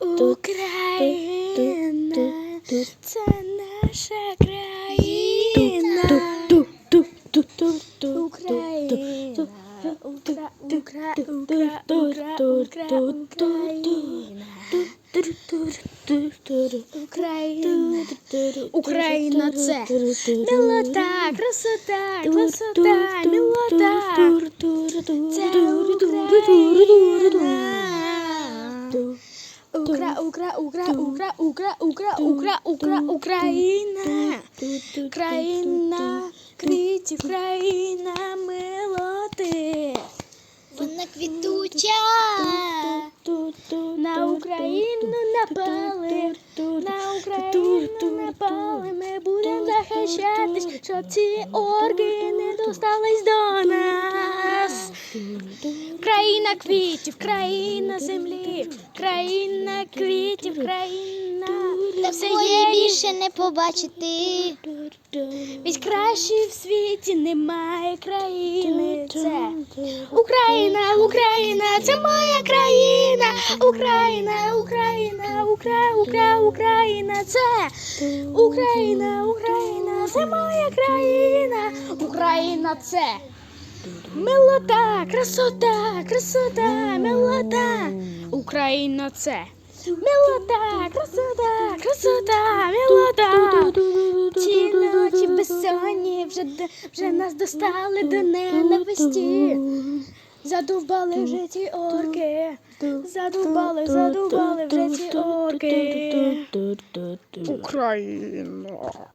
Україна, це наша країна. Україна, Укра, Укра, Укра, Укра, Укра, Україна. Україна. Україна це милота, красота, красота, милота. Це Україна. Укра, укра, укра, укра, укра, укра, укра, укра, Україна, країна, квітів, країна, милоти. Вона квітуча. На Україну напали, на Україну напали. Ми будемо захищатись, щоб ці орки не достались до. Країна квітів, країна землі, країна квітів, країна. Все Такої є більше не побачити. Ведь краще в світі немає країни. Це Україна, Україна, це моя країна. Україна, Україна, Укра, Укра, Україна, це Україна, Україна, це моя країна. Україна це милота, красота, красота, милота. Україна це милота, красота, красота, милота. Ці ночі безсонні вже, вже нас достали до ненависті. Задовбали вже ці орки. Задовбали, задовбали вже ці орки. Україна.